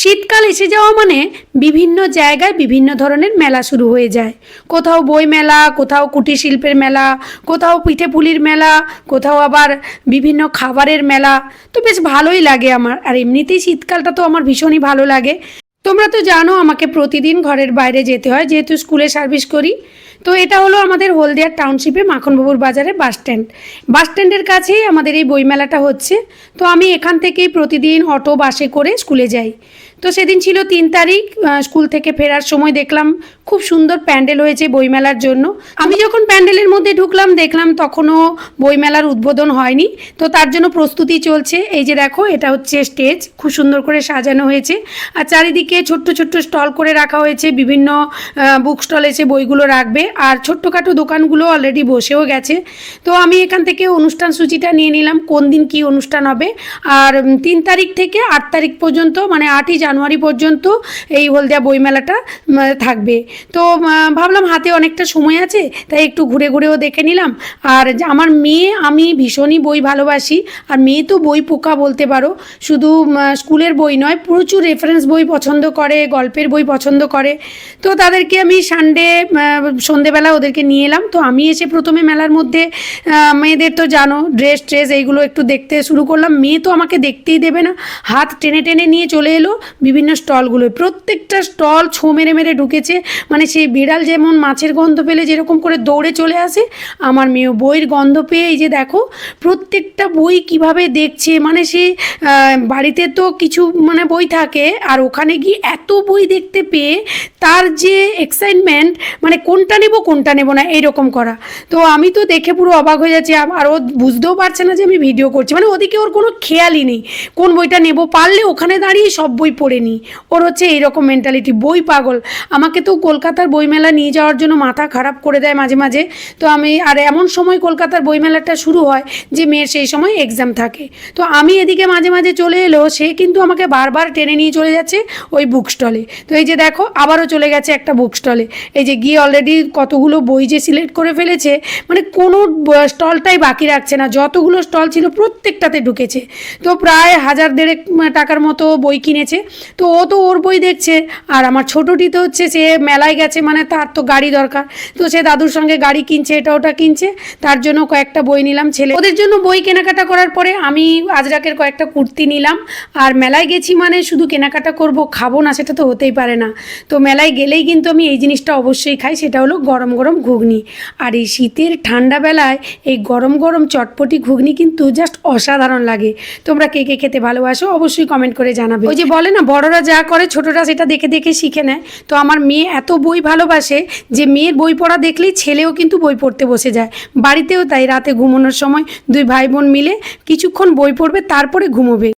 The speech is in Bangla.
শীতকাল এসে যাওয়া মানে বিভিন্ন জায়গায় বিভিন্ন ধরনের মেলা শুরু হয়ে যায়। কোথাও বই মেলা, কোথাও কুটির শিল্পের মেলা, কোথাও পিঠে পুলির মেলা, কোথাও আবার বিভিন্ন খাবারের মেলা। তো বেশ ভালোই লাগে আমার। আর এমনিতেই শীতকালটা তো আমার ভীষণই ভালো লাগে। তোমরা তো জানো আমাকে প্রতিদিন ঘরের বাইরে যেতে হয়, যেহেতু স্কুলে সার্ভিস করি। তো এটা হলো আমাদের হলদিয়ার টাউনশিপে মাখনবাবুর বাজারে বাস স্ট্যান্ড। বাস স্ট্যান্ডের কাছেই আমাদের এই বইমেলাটা হচ্ছে। তো আমি এখান থেকেই প্রতিদিন অটো, বাসে করে স্কুলে যাই। তো সেদিন ছিল তিন তারিখ স্কুল থেকে ফেরার সময় দেখলাম খুব সুন্দর প্যান্ডেল হয়েছে বইমেলার জন্য। আমি যখন প্যান্ডেলের মধ্যে ঢুকলাম, দেখলাম তখনও বইমেলার উদ্বোধন হয়নি। তো তার জন্য প্রস্তুতি চলছে। এই যে দেখো, এটা হচ্ছে স্টেজ। খুব সুন্দর করে সাজানো হয়েছে। আর চারিদিকে ছোট্ট ছোট্ট স্টল করে রাখা হয়েছে, বিভিন্ন বুক স্টল এসে বইগুলো রাখবে। আর ছোট্টখাটো দোকানগুলো অলরেডি বসেও গেছে। তো আমি এখান থেকে অনুষ্ঠান সূচিটা নিয়ে নিলাম, কোন দিন কি অনুষ্ঠান হবে। আর তিন তারিখ থেকে আট তারিখ পর্যন্ত মানে আটই জানুয়ারি পর্যন্ত এই হলদিয়া বইমেলাটা থাকবে। তো ভাবলাম হাতে অনেকটা সময় আছে, তাই একটু ঘুরে ঘুরেও দেখে নিলাম। আর আমার মেয়ে, আমি ভীষণই বই ভালোবাসি। আর মেয়ে তো বই পোকা বলতে পারো। শুধু স্কুলের বই নয়, প্রচুর রেফারেন্স বই পছন্দ করে, গল্পের বই পছন্দ করে। তো তাদেরকে আমি সানডে সন্ধেবেলা ওদেরকে নিয়ে এলাম। তো আমি এসে প্রথমে মেলার মধ্যে মেয়েদের তো জানো ড্রেস ট্রেস এইগুলো একটু দেখতে শুরু করলাম। মেয়ে তো আমাকে দেখতেই দেবে না। হাত টেনে টেনে নিয়ে চলে এলো বিভিন্ন স্টলগুলোয় প্রত্যেকটা স্টল ছো মেরে মেরে ঢুকেছে। মানে সেই বিড়াল যেমন মাছের গন্ধ পেলে যেরকম করে দৌড়ে চলে আসে, আমার মেয়েও বইয়ের গন্ধ পেয়ে এই যে দেখো, প্রত্যেকটা বই কীভাবে দেখছে? মানে সে বাড়িতে তো কিছু মানে বই থাকে, আর ওখানে গিয়ে এত বই দেখতে পেয়ে তার যে এক্সাইটমেন্ট মানে কোনটা নেব কোনটা নেব না, এইরকম করা। তো আমি তো দেখে পুরো অবাক হয়ে যাচ্ছি আর ও বুঝতেও পারছে না যে আমি ভিডিও করছি। মানে ওদিকে ওর কোনো খেয়ালই নেই, কোন বইটা নেব পারলে ওখানে দাঁড়িয়ে সব বই পড়ে নিই। ওর হচ্ছে এইরকম মেন্টালিটি বই পাগল। আমাকে তো কলকাতার বইমেলা নিয়ে যাওয়ার জন্য মাথা খারাপ করে দেয় মাঝে মাঝে। তো আমি, আর এমন সময় কলকাতার বইমেলাটা শুরু হয় যে মেয়ের সেই সময় এক্সাম থাকে। তো আমি এদিকে মাঝে মাঝে চলে এলেও সে কিন্তু আমাকে বারবার টেনে নিয়ে চলে যাচ্ছে। ওই বুক স্টলে তো এই যে দেখো, আবারও চলে গেছে একটা বুক স্টলে এই যে গিয়ে অলরেডি কতগুলো বই যে সিলেক্ট করে ফেলেছে মানে কোনো স্টলটাই বাকি রাখছে না। যতগুলো স্টল ছিল প্রত্যেকটাতে ঢুকেছে। তো প্রায় হাজার দেড়েক টাকার মতো বই কিনেছে। তো ও তো ওর বই দেখছে। আর আমার ছোটোটি তো হচ্ছে, সে মেলায় গেছে মানে তার তো গাড়ি দরকার। তো সে দাদুর সঙ্গে গাড়ি কিনছে, এটা ওটা কিনছে। তার জন্য কয়েকটা বই নিলাম ছেলে। ওদের জন্য বই কেনাকাটা করার পরে আমি আজরাকের কয়েকটা কুর্তি নিলাম। আর মেলায় গেছি মানে শুধু কেনাকাটা করব খাব না সেটা তো হতেই পারে না। তো মেলায় গেলেই কিন্তু আমি এই জিনিসটা অবশ্যই খাই, সেটা হলো গরম গরম ঘুগনি। আর এই শীতের ঠান্ডা বেলায় এই গরম গরম চটপটি ঘুগনি কিন্তু জাস্ট অসাধারণ লাগে। তোমরা কে কে খেতে ভালোবাসো অবশ্যই কমেন্ট করে জানাবে। ওই যে বলে না, বড়রা যা করে ছোটরা সেটা দেখে দেখে শিখে নেয়। তো আমার মেয়ে এত বই ভালোবাসে যে মেয়ের বই পড়া দেখলেই ছেলেও কিন্তু বই পড়তে বসে যায়। বাড়িতেও তাই, রাতে ঘুমানোর সময় দুই ভাই বোন মিলে কিছুক্ষণ বই পড়বে, তারপরে ঘুমোবে।